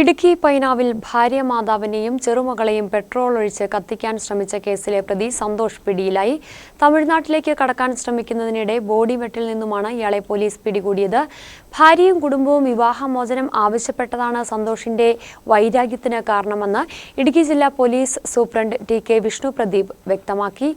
ഇടുക്കി പൈനാവിൽ ഭാര്യ മാതാവിനെയും ചെറുമകളെയും പെട്രോൾ ഒഴിച്ച് കത്തിക്കാൻ ശ്രമിച്ച കേസിലെ പ്രതി സന്തോഷ് പിടിയിലായി. തമിഴ്നാട്ടിലേക്ക് കടക്കാൻ ശ്രമിക്കുന്നതിനിടെ ബോഡി വെട്ടിൽ നിന്നുമാണ് ഇയാളെ പോലീസ് പിടികൂടിയത്. ഭാര്യയും കുടുംബവും വിവാഹമോചനം ആവശ്യപ്പെട്ടതാണ് സന്തോഷിന്റെ വൈരാഗ്യത്തിന് കാരണമെന്ന് ഇടുക്കി ജില്ലാ police superintendent T K Vishnu Pradeep വ്യക്തമാക്കി.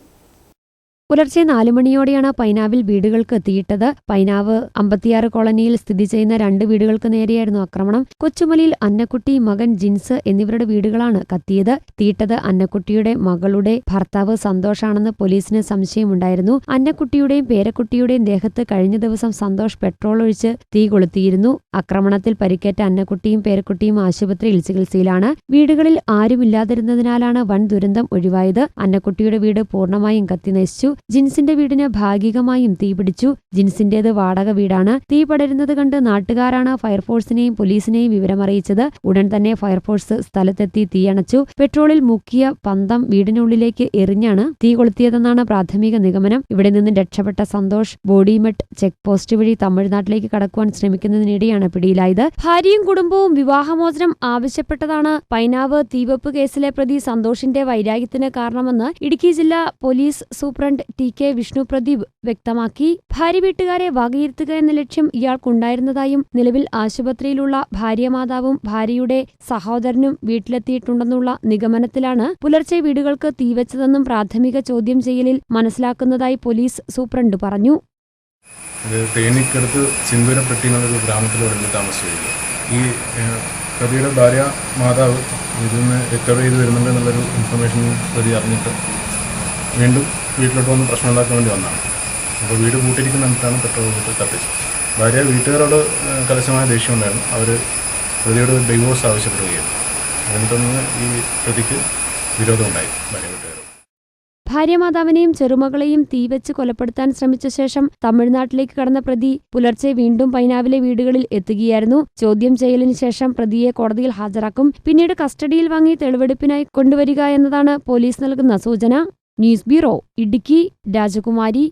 പുലർച്ചെ നാലു മണിയോടെയാണ് പൈനാവിൽ വീടുകൾക്ക് എത്തിയിട്ടത്. പൈനാവ് അമ്പത്തിയാറ് കോളനിയിൽ സ്ഥിതി ചെയ്യുന്ന രണ്ട് വീടുകൾക്ക് നേരെയായിരുന്നു ആക്രമണം. കൊച്ചുമലിയിൽ അന്നക്കുട്ടി മകൻ ജിൻസ് എന്നിവരുടെ വീടുകളാണ് കത്തിയത്. തീയിട്ടത് അന്നക്കുട്ടിയുടെ മകളുടെ ഭർത്താവ് സന്തോഷാണെന്ന് പോലീസിന് സംശയമുണ്ടായിരുന്നു. അന്നക്കുട്ടിയുടെയും പേരക്കുട്ടിയുടെയും ദേഹത്ത് കഴിഞ്ഞ ദിവസം സന്തോഷ് പെട്രോൾ ഒഴിച്ച് തീ കൊളുത്തിയിരുന്നു. ആക്രമണത്തിൽ പരിക്കേറ്റ അന്നക്കുട്ടിയും പേരക്കുട്ടിയും ആശുപത്രിയിൽ ചികിത്സയിലാണ്. വീടുകളിൽ ആരുമില്ലാതിരുന്നതിനാലാണ് വൻ ദുരന്തം ഒഴിവായത്. അന്നക്കുട്ടിയുടെ വീട് പൂർണമായും കത്തി നശിച്ചു. ജിൻസിന്റെ വീടിന് ഭാഗികമായും തീപിടിച്ചു ജിൻസിന്റേത് വാടക വീടാണ്. തീ പടരുന്നത് കണ്ട് നാട്ടുകാരാണ് ഫയർഫോഴ്സിനെയും പോലീസിനെയും വിവരമറിയിച്ചത്. ഉടൻ തന്നെ ഫയർഫോഴ്സ് സ്ഥലത്തെത്തി തീയണച്ചു പെട്രോളിൽ മുക്കിയ പന്തം വീടിനുള്ളിലേക്ക് എറിഞ്ഞാണ് തീ കൊളുത്തിയതെന്നാണ് പ്രാഥമിക നിഗമനം. ഇവിടെ നിന്ന് രക്ഷപ്പെട്ട സന്തോഷ് ബോഡിമെട്ട് ചെക്ക് പോസ്റ്റ് വഴി തമിഴ്നാട്ടിലേക്ക് കടക്കുവാൻ ശ്രമിക്കുന്നതിനിടെയാണ് പിടിയിലായത്. ഭാര്യയും കുടുംബവും വിവാഹമോചനം ആവശ്യപ്പെട്ടതാണ്. പൈനാവ് തീവപ്പ് കേസിലെ പ്രതി സന്തോഷിന്റെ വൈരാഗ്യത്തിന് കാരണമെന്ന് ഇടുക്കി ജില്ലാ police superintendent T K Vishnu Pradeep വ്യക്തമാക്കി. ഭാര്യ വീട്ടുകാരെ വകയിരുത്തുക എന്ന ലക്ഷ്യം ഇയാൾക്കുണ്ടായിരുന്നതായും നിലവിൽ ആശുപത്രിയിലുള്ള ഭാര്യമാതാവും ഭാര്യയുടെ സഹോദരനും വീട്ടിലെത്തിയിട്ടുണ്ടെന്നുള്ള നിഗമനത്തിലാണ് പുലർച്ചെ വീടുകൾക്ക് തീവച്ചതെന്നും പ്രാഥമിക ചോദ്യം ചെയ്യലിൽ മനസ്സിലാക്കുന്നതായി പോലീസ് സൂപ്രണ്ട് പറഞ്ഞു. തേനിക്കടുത്ത് ഈ പ്രതിയുടെ ഭാര്യ മാതാവ് ഇതിൽ നിന്ന് റിക്കവർ ചെയ്ത് വരുന്നുണ്ട് എന്നുള്ളൊരു ഇൻഫർമേഷൻ പ്രതി അറിഞ്ഞിട്ട് വീണ്ടും വീട്ടിലോട്ട് വന്ന് പ്രശ്നം ഉണ്ടാക്കാൻ വേണ്ടി വന്നതാണ് അപ്പോൾ വീട് പൂട്ടിയിരിക്കുന്നിടത്താണ് പെട്രോൾ ഒഴിച്ചിട്ട് കത്തിച്ചത്. ഭാര്യ വീട്ടുകാരോട് കലശമായ ദേഷ്യം ഉണ്ടായിരുന്നു. അവർ പ്രതിയോട് ഡിവോഴ്സ് ആവശ്യപ്പെടുകയായിരുന്നു. അതിനെത്തുടർന്ന് ഈ പ്രതിക്ക് വിരോധമുണ്ടായി ഭാര്യ വീട്ടുകാരോട്. ഭാര്യമാതാവിനെയും ചെറുമകളെയും തീവച്ച് കൊലപ്പെടുത്താൻ ശ്രമിച്ച ശേഷം തമിഴ്നാട്ടിലേക്ക് കടന്ന പ്രതി പുലർച്ചെ വീണ്ടും പൈനാവിലെ വീടുകളിൽ എത്തുകയായിരുന്നു. ചോദ്യം ചെയ്യലിന് ശേഷം പ്രതിയെ കോടതിയിൽ ഹാജരാക്കും. പിന്നീട് കസ്റ്റഡിയിൽ വാങ്ങി തെളിവെടുപ്പിനായി കൊണ്ടുവരിക എന്നതാണ് പോലീസ് നൽകുന്ന സൂചന. ന്യൂസ് ബ്യൂറോ ഇടുക്കി രാജകുമാരി